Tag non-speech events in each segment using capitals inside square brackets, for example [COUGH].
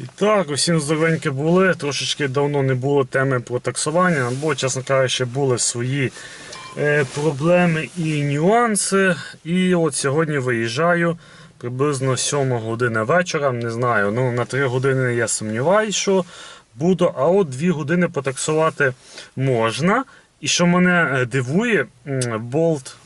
І так, усім здоровенькі були. Трошечки давно не було теми про таксування, бо, чесно кажучи, були свої е, проблеми і нюанси. І от сьогодні виїжджаю приблизно 7 година вечора. Не знаю, ну на 3 години я сумніваюся, що буду, а от 2 години потаксувати можна. І що мене е, дивує, Болт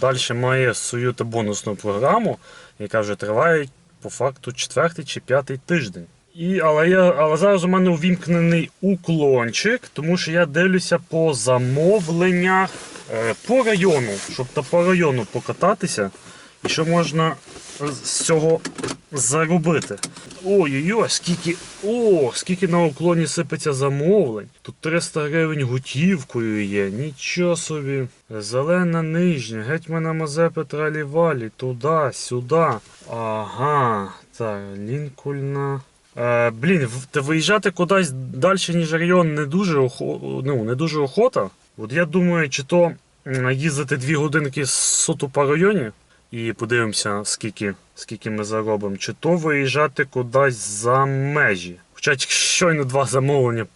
далі має свою та бонусну програму, яка вже триває по факту четвертий чи п'ятий тиждень. І, але, я, але зараз у мене увімкнений уклончик, тому що я дивлюся по замовленнях е, по району, щоб та по району покататися. І що можна з цього заробити. Ой-ой-ой, скільки. О, скільки на уклоні сипеться замовлень. Тут 300 гривень готівкою є. Нічого собі. Зелена нижня, гетьмана Мазепи Тралівалі, туди, сюди. Ага. Так, Лінкольна. Е, блін, виїжджати кудись далі, ніж район, не дуже, ну, не дуже охота. От я думаю, чи то їздити дві годинки суто по районі і подивимося, скільки, скільки ми заробимо, чи то виїжджати кудись за межі. Хоча щойно два замовлення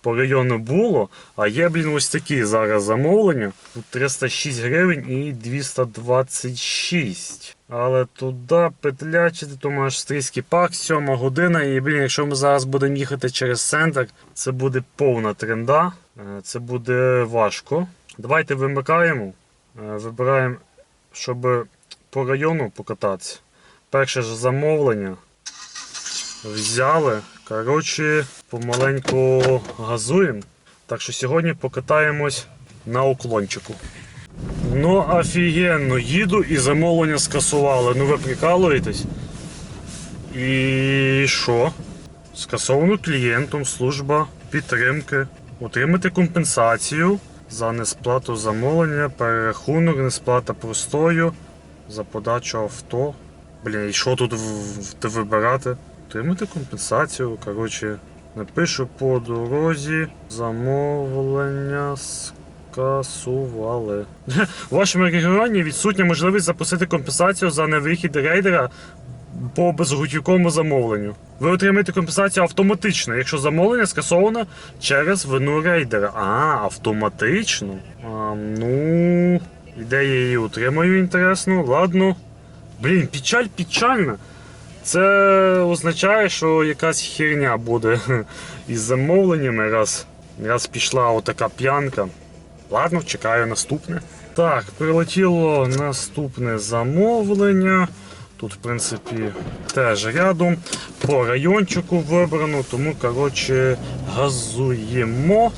по району було, а є, блін, ось такі зараз замовлення. Тут 306 гривень і 226. Але туди петлячити, то аж стрійський парк, 7 година. І, блін, якщо ми зараз будемо їхати через центр, це буде повна тренда. Е, Це буде важко. Давайте вимикаємо. Е, Вибираємо, щоб по району покататися. Перше ж замовлення. Взяли. Коротше, помаленьку газуємо. Так що сьогодні покатаємось на уклончику. Ну, офігенно, їду і замовлення скасували. Ну ви прикалуєтесь? І що? Скасовано клієнтом служба підтримки. Отримати компенсацію за несплату замовлення, перерахунок, несплата простою, за подачу авто. Блін, і що тут вибирати? Отримати компенсацію. Коротше, напишу по дорозі. Замовлення скасували. [LAUGHS] У вашому регіоні відсутня можливість запросити компенсацію за невихід рейдера по безготівковому замовленню. Ви отримаєте компенсацію автоматично, якщо замовлення скасовано через вину рейдера. А, автоматично. А, ну, ідея її отримаю інтересно. Ладно. Блін, печаль печальна. Це означає, що якась херня буде [LAUGHS] із замовленнями, раз, раз пішла отака п'янка. Ладно, чекаю наступне. Так, прилетіло наступне замовлення. Тут, в принципі, теж рядом. По райончику вибрано, тому, коротше, газуємо.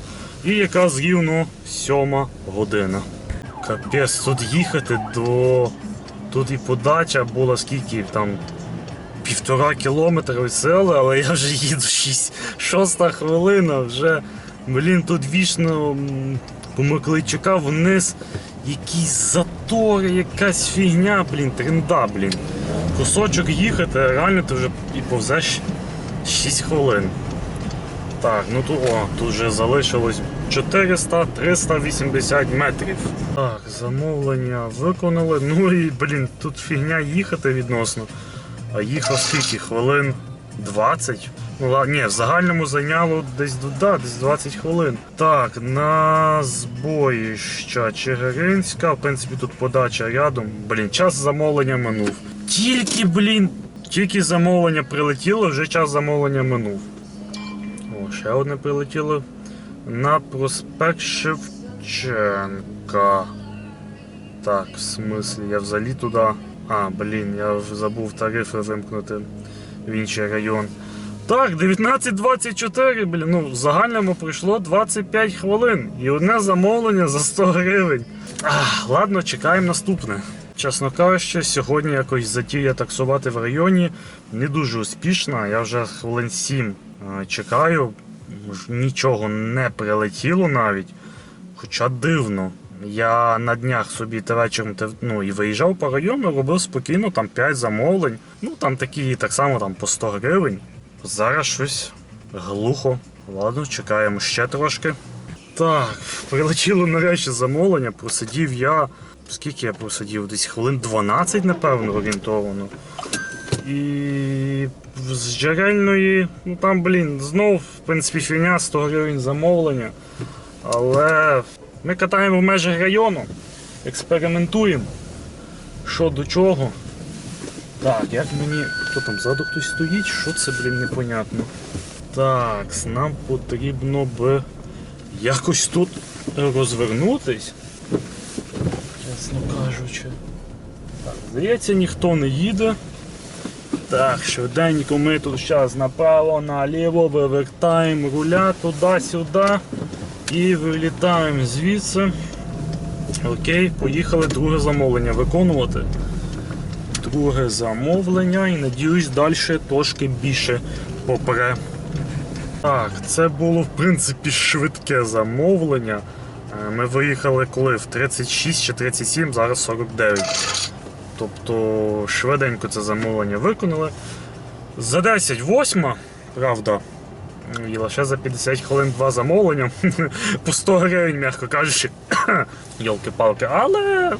І якраз рівно сьома година. Капець, тут їхати до. Тут і подача була скільки там півтора кілометра від села, але я вже їду 6, шоста хвилина, вже, блін, тут вічно по Миколайчука вниз якісь затори, якась фігня, блін, тренда, блін. Кусочок їхати, реально ти вже і повзеш 6 хвилин. Так, ну тут, о, тут вже залишилось 400-380 метрів. Так, замовлення виконали. Ну і, блін, тут фігня їхати відносно. А їхав скільки? Хвилин 20? Ну, ні, в загальному зайняло десь, да, десь 20 хвилин. Так, на збоїща Чигиринська. В принципі, тут подача рядом. Блін, час замовлення минув. Тільки, блін, тільки замовлення прилетіло, вже час замовлення минув. О, ще одне прилетіло. На проспект Шевченка. Так, в смислі, я взагалі туди. А, блін, я забув тарифи вимкнути в інший район. Так, 19.24, блін, ну в загальному пройшло 25 хвилин. І одне замовлення за 100 гривень. Ах, ладно, чекаємо наступне. Чесно кажучи, сьогодні якось затів я таксувати в районі не дуже успішно. Я вже хвилин 7 е, чекаю, нічого не прилетіло навіть. Хоча дивно. Я на днях собі та вечором ну, і виїжджав по району, робив спокійно там 5 замовлень. Ну там такі так само там по 100 гривень. Зараз щось глухо. Ладно, чекаємо ще трошки. Так, прилетіло нарешті замовлення, просидів я. Скільки я просидів? Десь хвилин 12, напевно, орієнтовано. І з джерельної, ну там, блін, знов, в принципі, фігня 100 гривень замовлення. Але ми катаємо в межах району, експериментуємо, що до чого. Так, як мені. Хто там ззаду хтось стоїть? Що це, блін, непонятно. Так, нам потрібно би якось тут розвернутись. Чесно кажучи. Так, здається, ніхто не їде. Так, швиденько ми тут зараз направо, наліво вивертаємо руля туди-сюди і вилітаємо звідси. Окей, поїхали друге замовлення виконувати. Друге замовлення і надіюсь далі трошки більше попре. Так, це було в принципі швидке замовлення. Е, Ми виїхали коли в 36 чи 37, зараз 49. Тобто швиденько це замовлення виконали. За 10 восьма, правда. І лише за 50 хвилин два замовлення. [LAUGHS] По 100 гривень, м'яко кажучи. [COUGHS] Йолки-палки. Але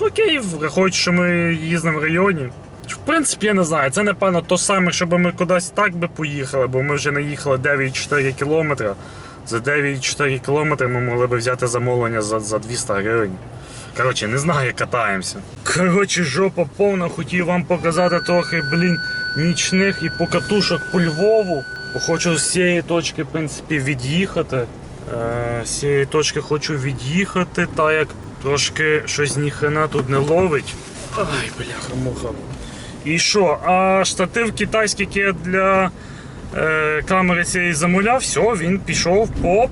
окей, враховуючи, що ми їздимо в районі. В принципі, я не знаю, це напевно то саме, щоб ми кудись так би поїхали, бо ми вже наїхали 9,4 кілометри. За 9,4 кілометри ми могли б взяти замовлення за, за 200 гривень. Коротше, не знаю, катаємося. Коротше, жопа повна, хотів вам показати трохи, блін, нічних і покатушок по Львову. Хочу з цієї точки, в принципі, від'їхати. Е, з цієї точки хочу від'їхати, так як трошки щось ніхрена тут не ловить. Ай, бляха-муха. І що? А штатив китайський, який я для е, камери цієї замовляв, все, він пішов по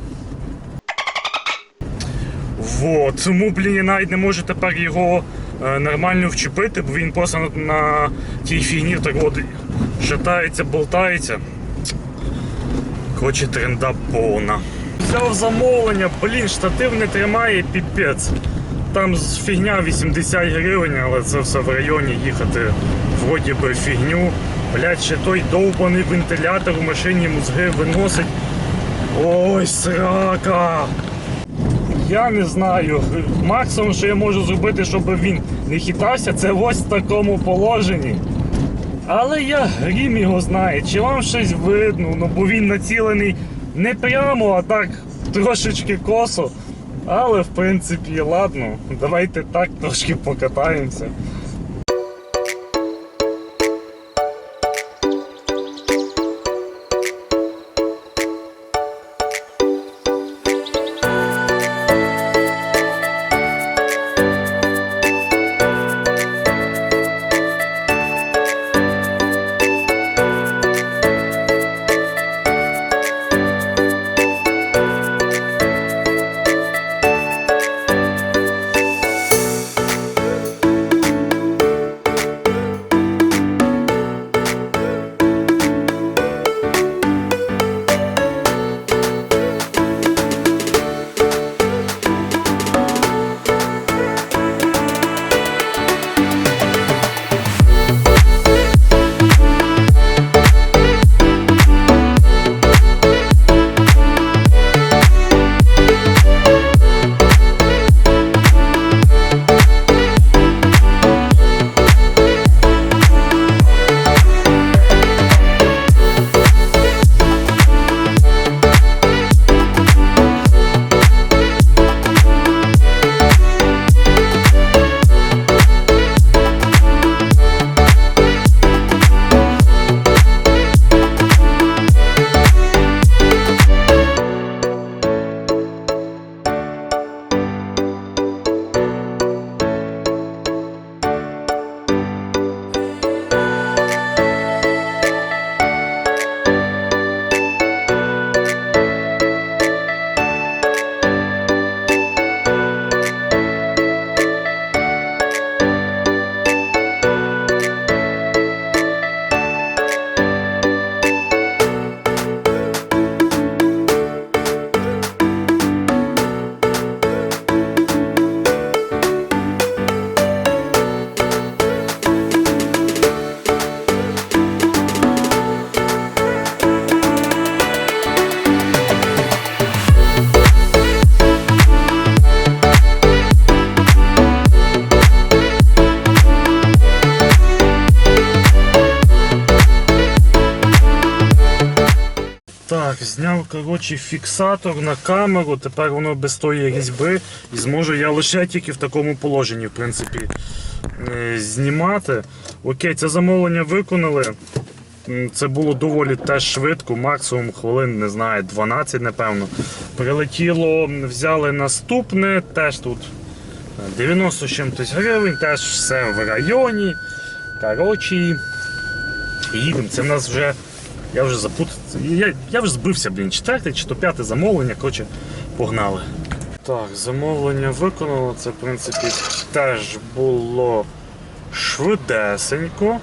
Вот. Тому, блін, я навіть не можу тепер його е, нормально вчепити, бо він просто на, на тій фігні так от шатається, болтається. Коротше, тренда повна. Взяв замовлення, блін, штатив не тримає піпець. Там фігня 80 гривень, але це все в районі їхати вроді би фігню. Блять, ще той довбаний вентилятор у машині мозги виносить. Ой, срака! Я не знаю. Максимум, що я можу зробити, щоб він не хитався, це ось в такому положенні. Але я грім його знає, чи вам щось видно, ну бо він націлений не прямо, а так трошечки косо. Але в принципі, ладно, давайте так трошки покатаємося. Коротше, фіксатор на камеру, тепер воно без тої різьби і зможу я лише тільки в такому положенні, в принципі, е, знімати. Окей, це замовлення виконали. Це було доволі теж швидко, максимум хвилин, не знаю, 12, напевно. Прилетіло, взяли наступне, теж тут 90 з чимось гривень, теж все в районі. Коротше, їдемо. Це в нас вже. Я вже запутався. Я, я вже збився, блін, четверте чи то п'яте замовлення, коротше, погнали. Так, замовлення виконано. Це, в принципі, теж було швидесенько. Е,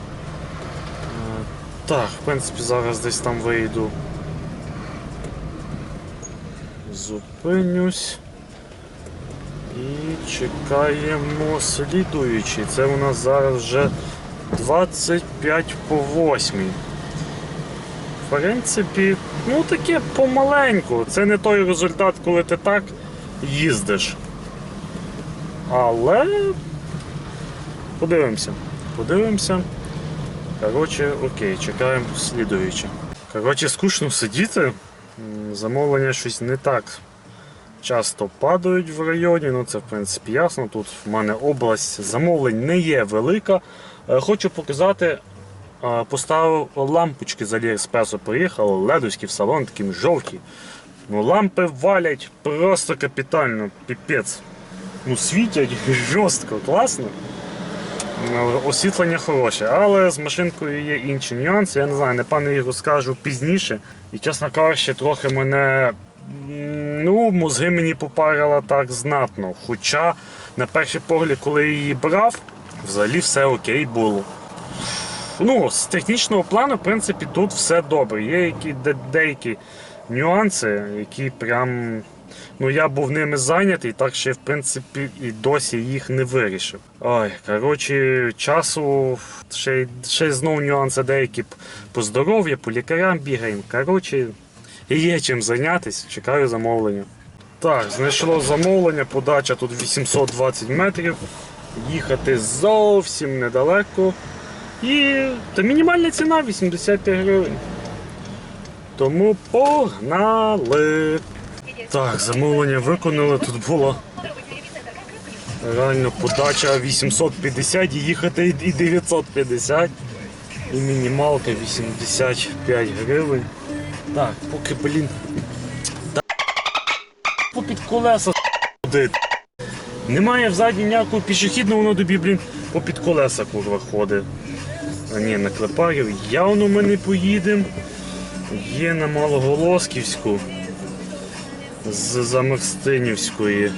Так, в принципі, зараз десь там вийду. Зупинюсь. І чекаємо слідуючий. Це у нас зараз вже 25 по 8. В принципі, ну таке помаленьку. Це не той результат, коли ти так їздиш. Але подивимося. Подивимося. Коротше, окей, чекаємо слідуюче. Коротше, скучно сидіти. Замовлення щось не так часто падають в районі, ну це в принципі ясно. Тут в мене область замовлень не є велика. Е, Хочу показати, поставив лампочки з Аліекспресу, приїхали, ледовські в салон, такі жовті. Ну, лампи валять просто капітально, піпець. Ну, світять жорстко, класно. Ну, Освітлення хороше, але з машинкою є інші нюанси. Я не знаю, напевно їх розкажу пізніше. І чесно кажучи, трохи мене. Ну, мозги мені попарила так знатно. Хоча, на перший погляд, коли я її брав, взагалі все окей було. Ну, з технічного плану, в принципі, тут все добре. Є які, де, деякі нюанси, які прям. Ну, я був ними зайнятий, так що, в принципі, і досі їх не вирішив. Ой, коротше, часу ще, ще й знов нюанси деякі по здоров'ю, по лікарям бігаємо. Коротше, є чим зайнятися, чекаю замовлення. Так, знайшло замовлення, подача тут 820 метрів. Їхати зовсім недалеко. І та мінімальна ціна 85 гривень. Тому погнали. Так, замовлення виконали. Тут була реально подача 850 і їхати і 950. І мінімалка 85 гривень. Так, поки, блін. Попід колеса ходить. Немає взаді ніякого пішохідного, воно тобі, блін, попід колеса курва ходить. А ні, на Клепарів явно ми не поїдемо. Є на Малоголосківську з Замерстинівської.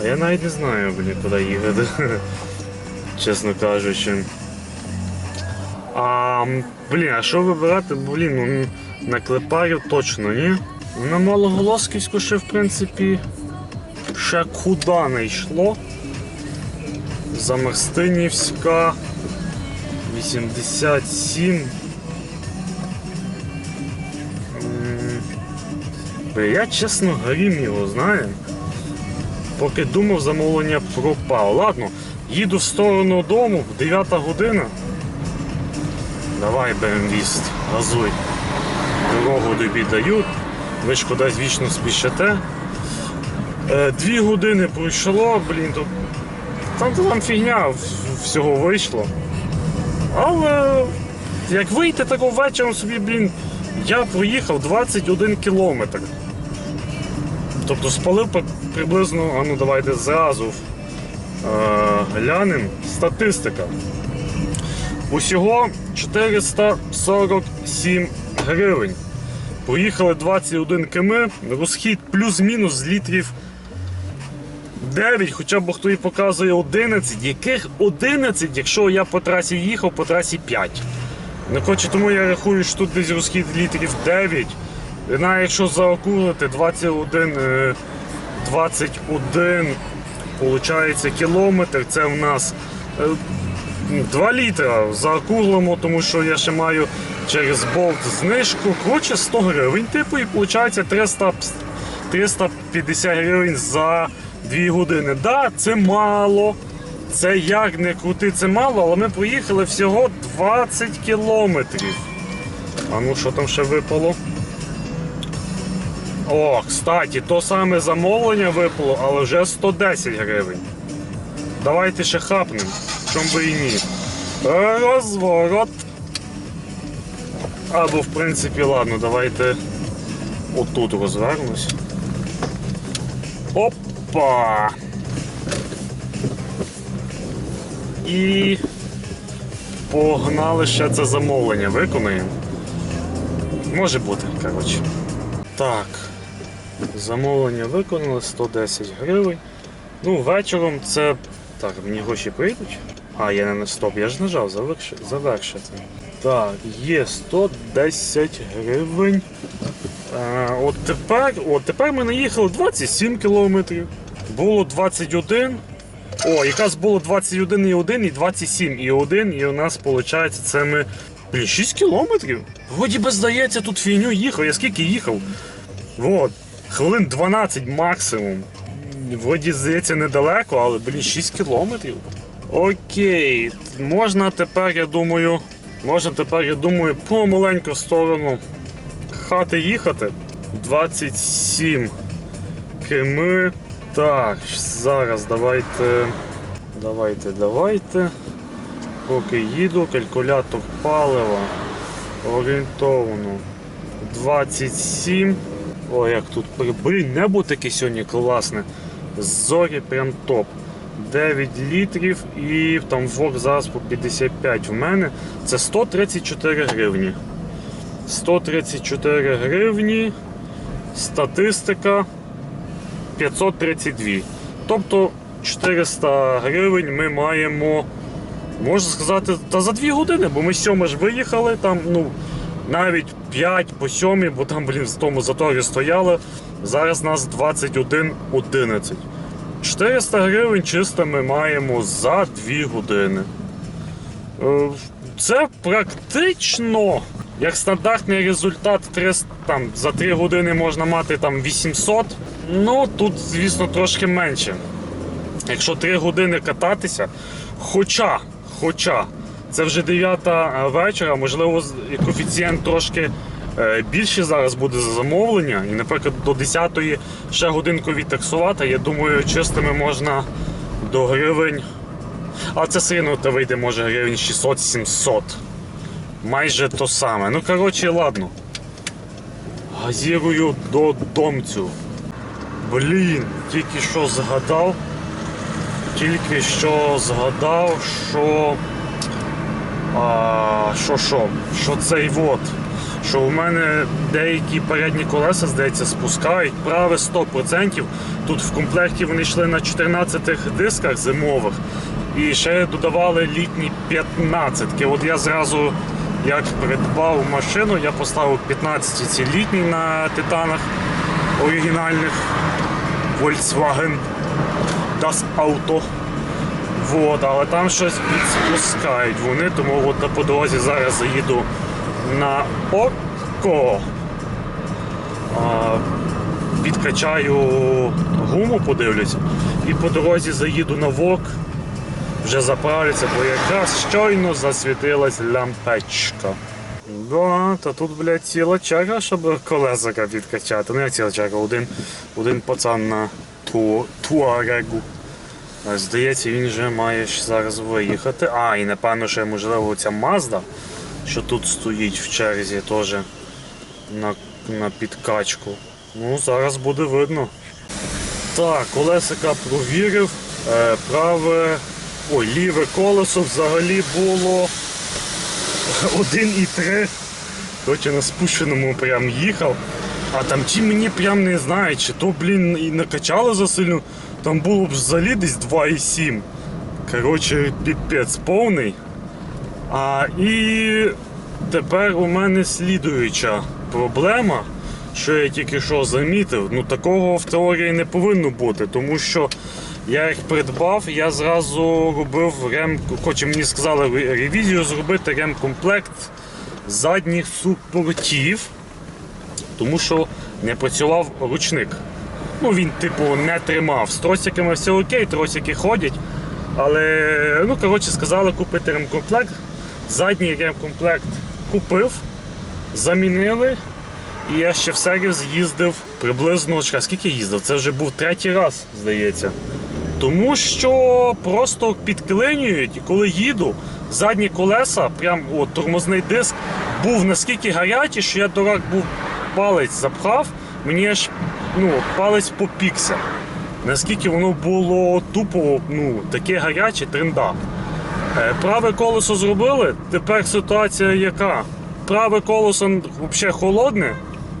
А я навіть не знаю, блін, куди їхати. [LAUGHS] Чесно кажучи. А, блін, а що вибирати? Блін, ну, на Клепарів точно, ні? На Малоголосківську ще, в принципі, ще куди не йшло. Замерстинівська 87. Бля, Я чесно горім його, знаю. Поки думав, замовлення пропало. Ладно, їду в сторону дому, 9 година. Давай берем віст, газуй. Дорогу тобі дають, ви ж кудись вічно спішите. Е, Дві години пройшло, блін, тут там, там фігня всього вийшло. Але як вийти такого вечором собі, блін, я проїхав 21 кілометр. Тобто спалив приблизно, а ну давайте зразу е, глянемо. Статистика. Усього 447 гривень. Поїхали 21 км, розхід плюс-мінус літрів 9, хоча б хто і показує 11. Яких 11, якщо я по трасі їхав, по трасі 5. Ну, коротше, тому я рахую, що тут десь розхід літрів 9. І навіть якщо заокулити 21, е, 21 Получається кілометр, це в нас е, 2 літра заокруглимо, тому що я ще маю через болт знижку. Коротше, 100 гривень, типу, і виходить 300, 350 гривень за 2 години. Да, це мало. Це як не крути, це мало, але ми проїхали всього 20 кілометрів. А ну що там ще випало? О, кстати, то саме замовлення випало, але вже 110 гривень. Давайте ще хапнем, чом би і ні. Розворот. Або, в принципі, ладно, давайте отут розвернусь. Опа! І погнали ще це замовлення. Виконаємо. Може бути, коротше. Так. Замовлення виконали 110 гривень. Ну, вечором це. Так, мені гроші прийдуть. А, я не на стоп, я ж нажав завершити. завершити. Так, є 110 гривень. А, от тепер, от тепер ми наїхали 27 кілометрів. Було 21. О, якраз було 21 і 1, і 27 і 1, і у нас виходить це ми. Блін, 6 кілометрів. Вроді би здається, тут фігню їхав. Я скільки їхав? Вот. Хвилин 12 максимум. Вроді здається недалеко, але блін, 6 кілометрів. Окей. Можна тепер, я думаю. Можна тепер, я думаю, помаленьку в сторону хати їхати. 27 км. Так, зараз давайте. Давайте, давайте. Поки їду, калькулятор палива. Орієнтовно 27. О, як тут Блін, небо таке сьогодні класне. Зорі прям топ. 9 літрів і там вок зараз по 55 в мене. Це 134 гривні. 134 гривні. Статистика 532. Тобто 400 гривень ми маємо, можна сказати, та за 2 години, бо ми з 7 ж виїхали, там, ну, навіть 5 по 7, бо там, блін, в тому заторі стояли. Зараз нас 21.11. 400 гривень чисто ми маємо за 2 години. Е, Це практично як стандартний результат 300, там, за 3 години можна мати там 800. Ну тут, звісно, трошки менше. Якщо 3 години кататися, хоча, хоча це вже 9 вечора, можливо, коефіцієнт трошки е, більший зараз буде за замовлення. І, наприклад, до 10 ще годинку відтаксувати, я думаю, чистими можна до гривень. А це все то вийде, може, гривень 600-700. Майже то саме. Ну, коротше, ладно. Газірую до домцю. Блін, тільки що згадав. Тільки що згадав, що. А, що що? Що цей вот. Що у мене деякі передні колеса, здається, спускають. Праве 100%. Тут в комплекті вони йшли на 14 дисках зимових. І ще додавали літні 15. От я зразу, як придбав машину, я поставив 15 ці літні на титанах оригінальних Volkswagen Das Auto. Вот, але там щось підспускають вони, тому от на по дорозі зараз заїду на око. А, підкачаю гуму, подивлюся, і по дорозі заїду на вок, вже заправлюся, бо якраз щойно засвітилась лямпечка. Да, та тут, блядь, ціла черга, щоб колесика підкачати. Ну як ціла черга, один, один пацан на ту, туарегу. Здається, він вже має зараз виїхати. А, і напевно, ще можливо ця Mazda, що тут стоїть в черзі теж на, на підкачку. Ну, зараз буде видно. Так, колесика провірив. Е, праве. Ой, ліве колесо взагалі було 1,3. Коротше, на спущеному прям їхав. А там чи мені прям не знаю, чи то, блін, і накачало засильно. Там було б взагалі десь 2,7. Коротше, піпець повний. А і тепер у мене слідуюча проблема, що я тільки що замітив. Ну такого в теорії не повинно бути, тому що я їх придбав, я зразу робив рем, хоче мені сказали ревізію зробити ремкомплект задніх супортів, тому що не працював ручник. Ну він, типу, не тримав. З тросиками все окей, тросики ходять. Але, ну, коротше, сказали купити ремкомплект. Задній ремкомплект купив, замінили. І я ще в сервіс їздив приблизно. Скільки їздив? Це вже був третій раз, здається. Тому що просто підклинюють, і коли їду, задні колеса, прям от, тормозний диск був наскільки гарячий, що я дурак був палець запхав, мені аж ну, палець попікся. Наскільки воно було тупо, ну, таке гаряче, тренда. Е, Праве колесо зробили, тепер ситуація яка? Праве колесо взагалі холодне,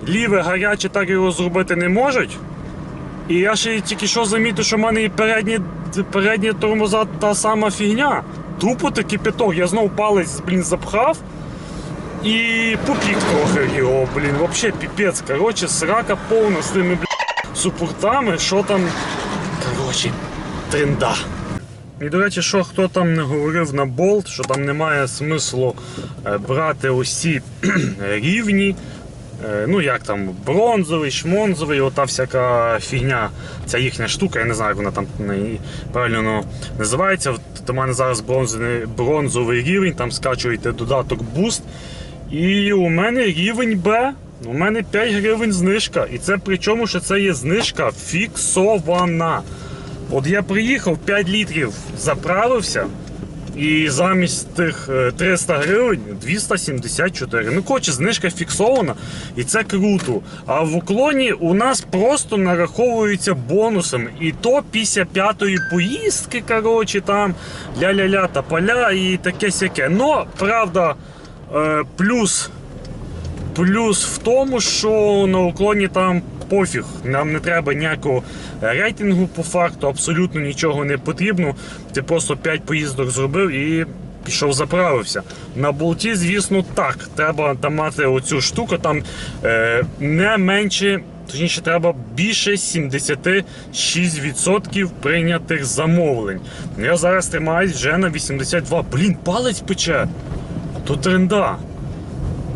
ліве гаряче так його зробити не можуть. І я ще тільки що замітив, що в мене і передні, передні тормоза та сама фігня. Тупо таки кипяток. Я знов палець блін, запхав і попік трохи його, блін, взагалі піпець. Коротше, срака повна з тими блін, супортами, що там. Коротше, тренда. І, до речі, що хто там не говорив на болт, що там немає смислу е, брати усі [CLEARS THROAT] рівні. Е, Ну, як там, бронзовий, шмонзовий, ота всяка фігня, ця їхня штука, я не знаю, як вона там правильно називається. У мене зараз бронзовий, бронзовий рівень, там скачуєте додаток Boost. І у мене рівень Б. У мене 5 гривень знижка. І це причому, що це є знижка фіксована. От я приїхав 5 літрів, заправився. І замість тих е, 300 гривень 274. Ну, коротше, знижка фіксована, і це круто. А в уклоні у нас просто нараховуються бонусами. І то після п'ятої поїздки, коротше, там ля-ля-ля та поля і таке сяке. Но, правда, е, плюс Плюс в тому, що на уклоні там пофіг. Нам не треба ніякого рейтингу по факту, абсолютно нічого не потрібно. Ти просто 5 поїздок зробив і пішов заправився. На болті, звісно, так. Треба там мати оцю штуку, там е, не менше. Точніше, треба більше 76% прийнятих замовлень. Я зараз тримаюсь вже на 82. Блін, палець пече. То тренда.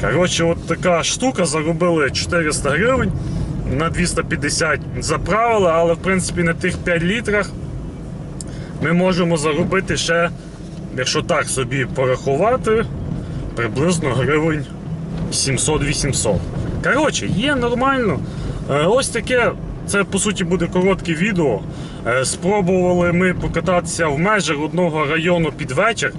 Коротше, от така штука заробили 400 гривень на 250 заправили, але в принципі на тих 5 літрах ми можемо заробити ще, якщо так собі порахувати, приблизно гривень 700-800. Коротше, є нормально. Е, Ось таке. Це по суті буде коротке відео. Е, Спробували ми покататися в межах одного району під вечір.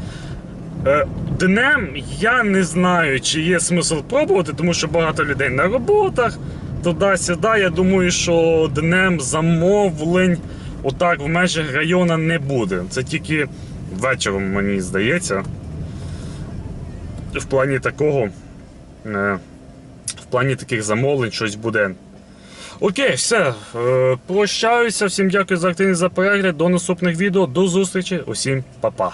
Е, Днем я не знаю, чи є смисл пробувати, тому що багато людей на роботах, туди-сюди. Я думаю, що днем замовлень отак в межах району не буде. Це тільки вечором, мені здається. В плані такого. е, В плані таких замовлень щось буде. Окей, все. Е, Прощаюся. Всім дякую за активність за перегляд. До наступних відео. До зустрічі. Усім па-па.